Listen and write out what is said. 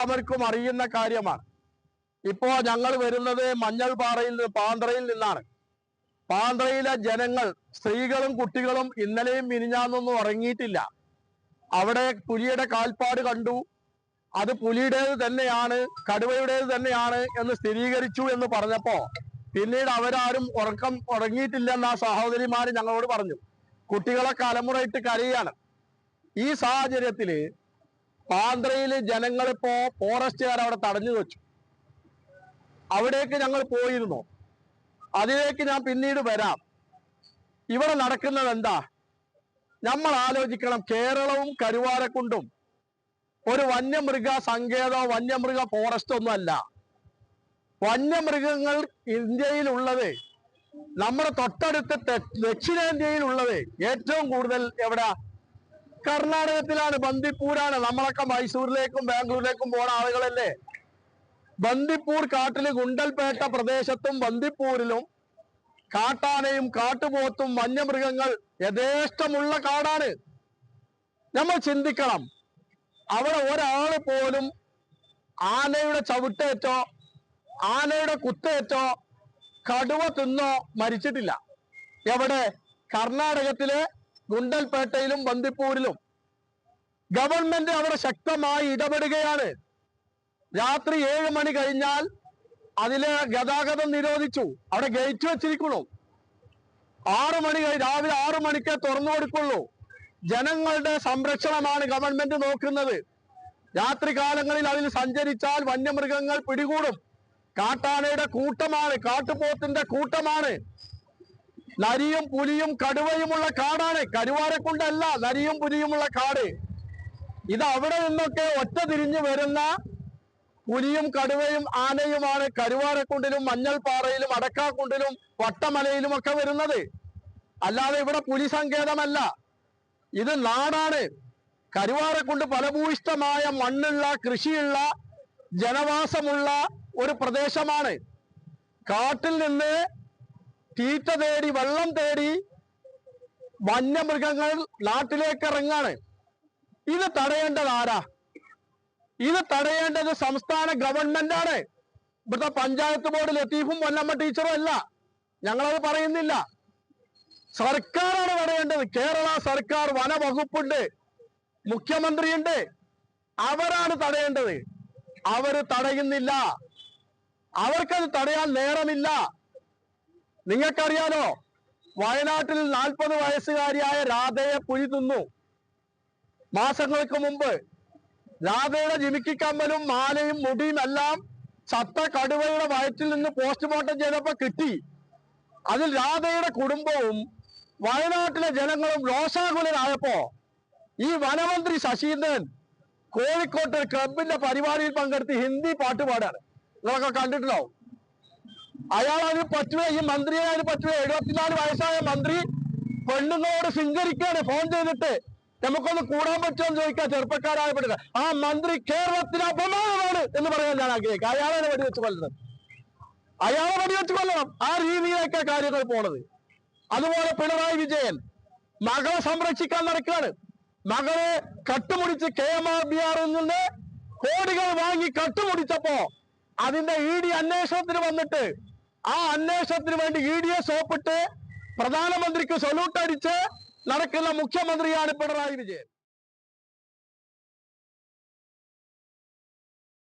എല്ലാവർക്കും അറിയുന്ന കാര്യമാണ്. ഇപ്പോ ഞങ്ങൾ വരുന്നത് മഞ്ഞൾപാറയിൽ നിന്ന് പാന്ത്രയിൽ നിന്നാണ്. പാന്ത്രയിലെ ജനങ്ങൾ സ്ത്രീകളും കുട്ടികളും ഇന്നലെയും മിനിഞ്ഞാന്നൊന്നും ഉറങ്ങിയിട്ടില്ല. അവിടെ പുലിയുടെ കാൽപ്പാട് കണ്ടു. അത് പുലിയുടേത് തന്നെയാണ് കടുവയുടേത് തന്നെയാണ് എന്ന് സ്ഥിരീകരിച്ചു എന്ന് പറഞ്ഞപ്പോ പിന്നീട് അവരാരും ഉറക്കം ഉറങ്ങിയിട്ടില്ലെന്ന് ആ സഹോദരിമാര് ഞങ്ങളോട് പറഞ്ഞു. കുട്ടികളെ കലമുറയിട്ട് കരയാണ്. ഈ സാഹചര്യത്തിൽ പാന്ത്രയിൽ ജനങ്ങളിപ്പോ ഫോറസ്റ്റുകാർ അവിടെ തടഞ്ഞു വെച്ചു. അവിടേക്ക് ഞങ്ങൾ പോയിരുന്നു. അതിലേക്ക് ഞാൻ പിന്നീട് വരാം. ഇവിടെ നടക്കുന്നത് എന്താ? നമ്മൾ ആലോചിക്കണം. കേരളവും കരുവാരക്കുണ്ടും ഒരു വന്യമൃഗ സങ്കേതോ വന്യമൃഗ ഫോറസ്റ്റ് ഒന്നും അല്ല. വന്യമൃഗങ്ങൾ ഇന്ത്യയിലുള്ളത് നമ്മുടെ തൊട്ടടുത്ത് ദക്ഷിണേന്ത്യയിലുള്ളത് ഏറ്റവും കൂടുതൽ എവിടെ കർണാടകത്തിലാണ് ബന്ദിപ്പൂരാണ്. നമ്മളൊക്കെ മൈസൂരിലേക്കും ബാംഗ്ലൂരിലേക്കും പോണ ആളുകളല്ലേ? ബന്ദിപ്പൂർ കാട്ടിൽ ഗുണ്ടൽപേട്ട പ്രദേശത്തും ബന്ദിപ്പൂരിലും കാട്ടാനയും കാട്ടുപോത്തും വന്യമൃഗങ്ങൾ യഥേഷ്ടമുള്ള കാടാണ്. നമ്മൾ ചിന്തിക്കണം. അവിടെ ഒരാൾ പോലും ആനയുടെ ചവിട്ടേറ്റോ ആനയുടെ കുത്തേറ്റോ കടുവ തിന്നോ മരിച്ചിട്ടില്ല. എവിടെ? കർണാടകത്തിലെ ഗുണ്ടൽപേട്ടയിലും ബന്ദിപ്പൂരിലും ഗവൺമെന്റ് അവിടെ ശക്തമായി ഇടപെടുകയാണ്. രാത്രി ഏഴ് മണി കഴിഞ്ഞാൽ അതിലെ ഗതാഗതം നിരോധിച്ചു. അവിടെ ഗേറ്റ് വെച്ചിരിക്കുന്നു. ആറു മണി രാവിലെ ആറു മണിക്കേ തുറന്നു കൊടുക്കുള്ളൂ. ജനങ്ങളുടെ സംരക്ഷണമാണ് ഗവൺമെന്റ് നോക്കുന്നത്. രാത്രി കാലങ്ങളിൽ അതിൽ സഞ്ചരിച്ചാൽ വന്യമൃഗങ്ങൾ പിടികൂടും. കാട്ടാനയുടെ കൂട്ടമാണ് കാട്ടുപോത്തിന്റെ കൂട്ടമാണ്. നരിയും പുലിയും കടുവയുമുള്ള കാടാണ്. കരുവാരക്കുണ്ടല്ല നരിയും പുലിയുമുള്ള കാട്. ഇത് അവിടെ നിന്നൊക്കെ ഒറ്റ തിരിഞ്ഞു വരുന്ന പുലിയും കടുവയും ആനയുമാണ് കരുവാരക്കുണ്ടിലും മഞ്ഞൾപ്പാറയിലും അടക്കാക്കുണ്ടിലും വട്ടമലയിലും ഒക്കെ വരുന്നത്. അല്ലാതെ ഇവിടെ പുലി സങ്കേതമല്ല. ഇത് നാടാണ്. കരുവാരക്കുണ്ട് ഫലഭൂയിഷ്ടമായ മണ്ണുള്ള കൃഷിയുള്ള ജനവാസമുള്ള ഒരു പ്രദേശമാണ്. കാട്ടിൽ നിന്ന് തീറ്റ തേടി വെള്ളം തേടി വന്യമൃഗങ്ങൾ നാട്ടിലേക്ക് ഇറങ്ങാണ്. ഇത് തടയേണ്ടത് ആരാ? ഇത് തടയേണ്ടത് സംസ്ഥാന ഗവൺമെന്റ് ആണ്. ഇവിടുത്തെ പഞ്ചായത്ത് ബോർഡ് ലത്തീഫും പൊന്നമ്മ ടീച്ചറും അല്ല. ഞങ്ങളത് പറയുന്നില്ല. സർക്കാരാണ് തടയേണ്ടത്. കേരള സർക്കാർ വനവകുപ്പുണ്ട്. മുഖ്യമന്ത്രിയുണ്ട്. അവരാണ് തടയേണ്ടത്. അവർ തടയുന്നില്ല. അവർക്കത് തടയാൻ നേരമില്ല. നിങ്ങൾക്കറിയാലോ വയനാട്ടിൽ നാൽപ്പത് വയസ്സുകാരിയായ രാധയെ പുലി തിന്നു. മാസങ്ങൾക്ക് മുമ്പ് രാധയുടെ ജിമിക്കിക്കമ്മലും മാലയും മുടിയും എല്ലാം ചത്ത കടുവയുടെ വയറ്റിൽ നിന്ന് പോസ്റ്റ്മോർട്ടം ചെയ്തപ്പോ കിട്ടി. അതിൽ രാധയുടെ കുടുംബവും വയനാട്ടിലെ ജനങ്ങളും രോഷാകുലരായപ്പോ ഈ വനമന്ത്രി ശശീന്ദ്രൻ കോഴിക്കോട്ട് ക്ലബിന്റെ പരിപാടിയിൽ പങ്കെടുത്ത് ഹിന്ദി പാട്ട് പാടാണ് നിങ്ങളൊക്കെ കണ്ടിട്ടുണ്ടാവും. അയാൾ അതിന് പറ്റുക ഈ മന്ത്രിയെ അതിന് പറ്റുക എഴുപത്തിനാല് വയസ്സായ മന്ത്രി പെണ്ണുങ്ങളോട് സ്വീകരിക്കുകയാണ് ഫോൺ ചെയ്തിട്ട് നമുക്കൊന്ന് കൂടാൻ പറ്റുമോ എന്ന് ചോദിക്കാൻ ചെറുപ്പക്കാരായ പെണ്ണുങ്ങൾ. ആ മന്ത്രി കേരളത്തിന് അപമാനമാണ് എന്ന് പറയാൻ ഞാൻ ആഗ്രഹിക്കുക അയാളെ വെടിവെച്ച് കൊല്ലണം. അയാളെ വെടിവെച്ച് കൊല്ലണം. ആ രീതിയിലേക്കാ കാര്യങ്ങൾ പോണത്. അതുപോലെ പിണറായി വിജയൻ മകളെ സംരക്ഷിക്കാൻ നടക്കുകയാണ്. മകളെ കട്ടുമുടിച്ച് കെ എം ആർ ബി ആറിൽ നിന്ന് കോടികൾ വാങ്ങി കട്ടുമുടിച്ചപ്പോ അതിന്റെ ഇ ഡി അന്വേഷണത്തിന് വന്നിട്ട് ആ അന്വേഷണത്തിന് വേണ്ടി ഇ ഡിയെ സോപ്പിട്ട് പ്രധാനമന്ത്രിക്ക് സൊല്യൂട്ട് അടിച്ച് നടക്കുന്ന മുഖ്യമന്ത്രിയാണ് പിണറായി വിജയൻ.